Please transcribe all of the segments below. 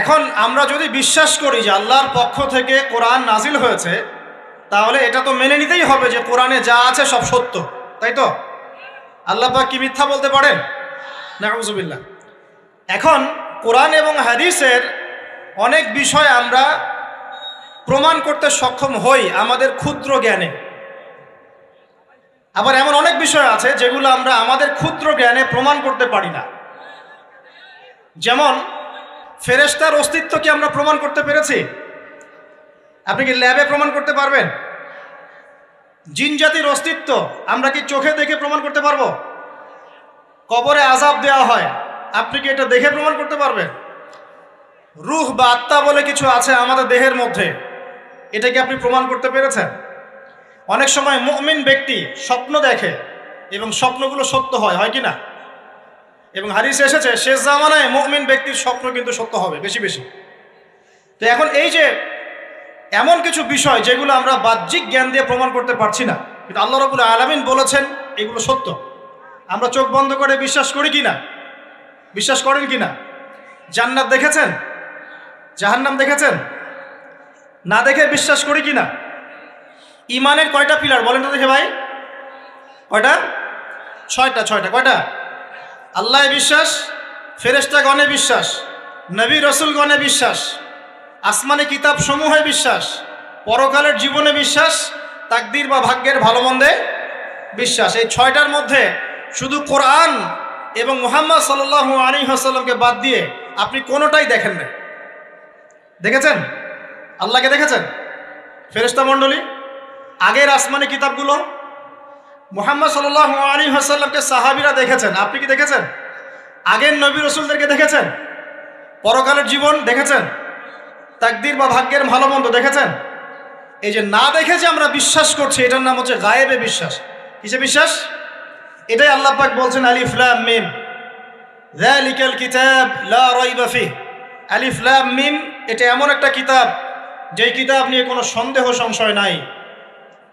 এখন আমরা যদি বিশ্বাস করি যে আল্লাহর পক্ষ থেকে কোরআন নাজিল হয়েছে, তাহলে এটা তো মেনে নিতেই হবে যে কোরআনে যা আছে সব সত্য, তাই তো? আল্লাহ কি মিথ্যা বলতে পারেন? নাউজুবিল্লাহ। এখন কোরআন এবং হাদিসের অনেক বিষয় আমরা প্রমাণ করতে সক্ষম হই আমাদের ক্ষুদ্র জ্ঞানে। আবার এমন অনেক বিষয় আছে যেগুলো আমরা আমাদের ক্ষুদ্র জ্ঞানে প্রমাণ করতে পারি না। যেমন ফেরেশতার অস্তিত্ব কি আমরা প্রমাণ করতে পেরেছি? আপনি কি ল্যাবে প্রমাণ করতে পারবেন? জিন জাতির অস্তিত্ব আমরা কি চোখে দেখে প্রমাণ করতে পারব? কবরে আজাব দেওয়া হয়, আপনি কি এটা দেখে প্রমাণ করতে পারবেন? রুহ বা আত্মা বলে কিছু আছে আমাদের দেহের মধ্যে, এটা কি আপনি প্রমাণ করতে পেরেছেন? অনেক সময় মুমিন ব্যক্তি স্বপ্ন দেখে এবং স্বপ্নগুলো সত্য হয় হয় কি না? এবং হারিস এসেছে, শেষ জামানায় মুমিন ব্যক্তির স্বপ্ন কিন্তু সত্য হবে, বেশি বেশি। তো এখন এই যে এমন কিছু বিষয় যেগুলো আমরা বাহ্যিক জ্ঞান দিয়ে প্রমাণ করতে পারছি না, কিন্তু আল্লাহ রবুল আলমিন বলেছেন এগুলো সত্য। আমরা চোখ বন্ধ করে বিশ্বাস করি কি না? বিশ্বাস করেন কি না? জান্নাত দেখেছেন? জাহান্নাম দেখেছেন? না দেখে বিশ্বাস করি কি না? ইমানের কয়টা পিলার বলেন তো দেখে ভাই। কয়টা? ছয়টা ছয়টা, কয়টা? আল্লাহ বিশ্বাস ফেরেস্তা গণে বিশ্বাস, নবী রসুল গণে বিশ্বাস, আসমানি কিতাব সমূহে বিশ্বাস, পরকালের জীবনে বিশ্বাস, তাকদির বা ভাগ্যের ভালো মন্দে বিশ্বাস। এই ছয়টার মধ্যে শুধু কোরআন এবং মোহাম্মদ সাল্লাহ আলী হাসাল্লামকে বাদ দিয়ে আপনি কোনোটাই দেখেন না দেখেছেন? আল্লাহকে দেখেছেন? ফেরেস্তা মণ্ডলী, আগের আসমানি কিতাবগুলো মোহাম্মদ সাল্লাহ আলী হাসাল্লামকে সাহাবিরা দেখেছেন? আপনি কি দেখেছেন? আগের নবী রসুলদেরকে দেখেছেন? পরকালের জীবন দেখেছেন? তাকদির বা ভাগ্যের ভালো মন্দ দেখেছেন? এই যে না দেখে যে আমরা বিশ্বাস করছি, এটার নাম হচ্ছে গায়েবে বিশ্বাস। কিসে বিশ্বাস? এটাই আল্লাহ পাক বলছেন, আলিফ লাম মিম। যালিকাল কিতাব লা রাইবা ফিহ। আলিফ লাম মিম, এটা এমন একটা কিতাব, যেই কিতাব নিয়ে কোনো সন্দেহ, সংশয় নাই।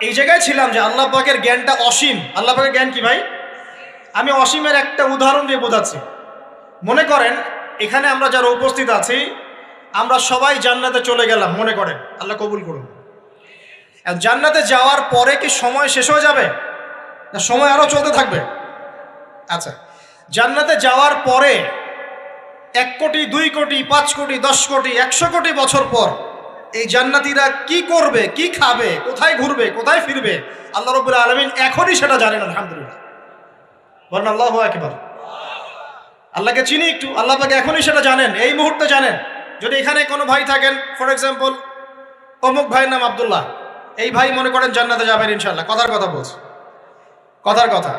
এই জায়গায় ছিলাম যে আল্লাহ পাকের জ্ঞানটা অসীম। আল্লাহ পাকের জ্ঞান কি ভাই? আমি অসীমের একটা উদাহরণ দিয়ে বোঝাচ্ছি। মনে করেন, এখানে আমরা যারা উপস্থিত আছি, আমরা সবাই জান্নাতে চলে গেলাম, মনে করেন। আল্লাহ কবুল করুন। জান্নাতে যাওয়ার পরে কি সময় শেষ হয়ে যাবে? না, সময় আরও চলতে থাকবে? আচ্ছা জান্নাতে যাওয়ার পরে এক কোটি, দুই কোটি, পাঁচ কোটি, দশ কোটি, একশো কোটি বছর পর এই জান্নাতিরা কি করবে, কি খাবে, কোথায় ঘুরবে, কোথায় ফিরবে, আল্লাহ রবুল্লা আলমিন এখনই সেটা জানেন, আলহামদুলিল্লাহ। বলেন, আল্লাহ একবার আল্লাহকে চিনি একটু, আল্লাহ পাকে এখনই সেটা জানেন, এই মুহূর্তে জানেন। যদি এখানে কোনো ভাই থাকেন ফর এক্সাম্পল অমুক ভাইয়ের নাম আবদুল্লাহ, এই ভাই মনে করেন জান্নাতে যাবেন ইনশাল্লাহ কথার কথা বলছে। কথার কথা।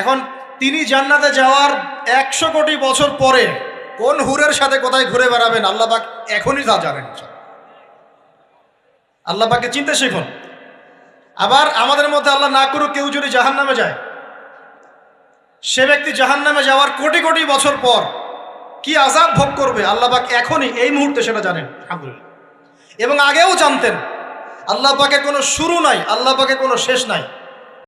এখন তিনি জান্নাতে যাওয়ার একশো কোটি বছর পরে কোন হুরের সাথে কোথায় ঘুরে বেড়াবেন, আল্লাহ পাক এখনই তা জানেন আল্লাহ পাকে চিনতে শিখুন। আবার আমাদের মধ্যে আল্লাহ না করুক কেউ যদি জাহান নামে যায়, সে ব্যক্তি জাহান নামে যাওয়ার কোটি কোটি বছর পর কি আজাব ভোগ করবে? আল্লাহ পাক এখনই এই মুহূর্তে সেটা জানেন। এবং আগেও জানতেন, আল্লাহ পাকে কোনো শুরু নাই, আল্লাহ পাকে কোনো শেষ নাই।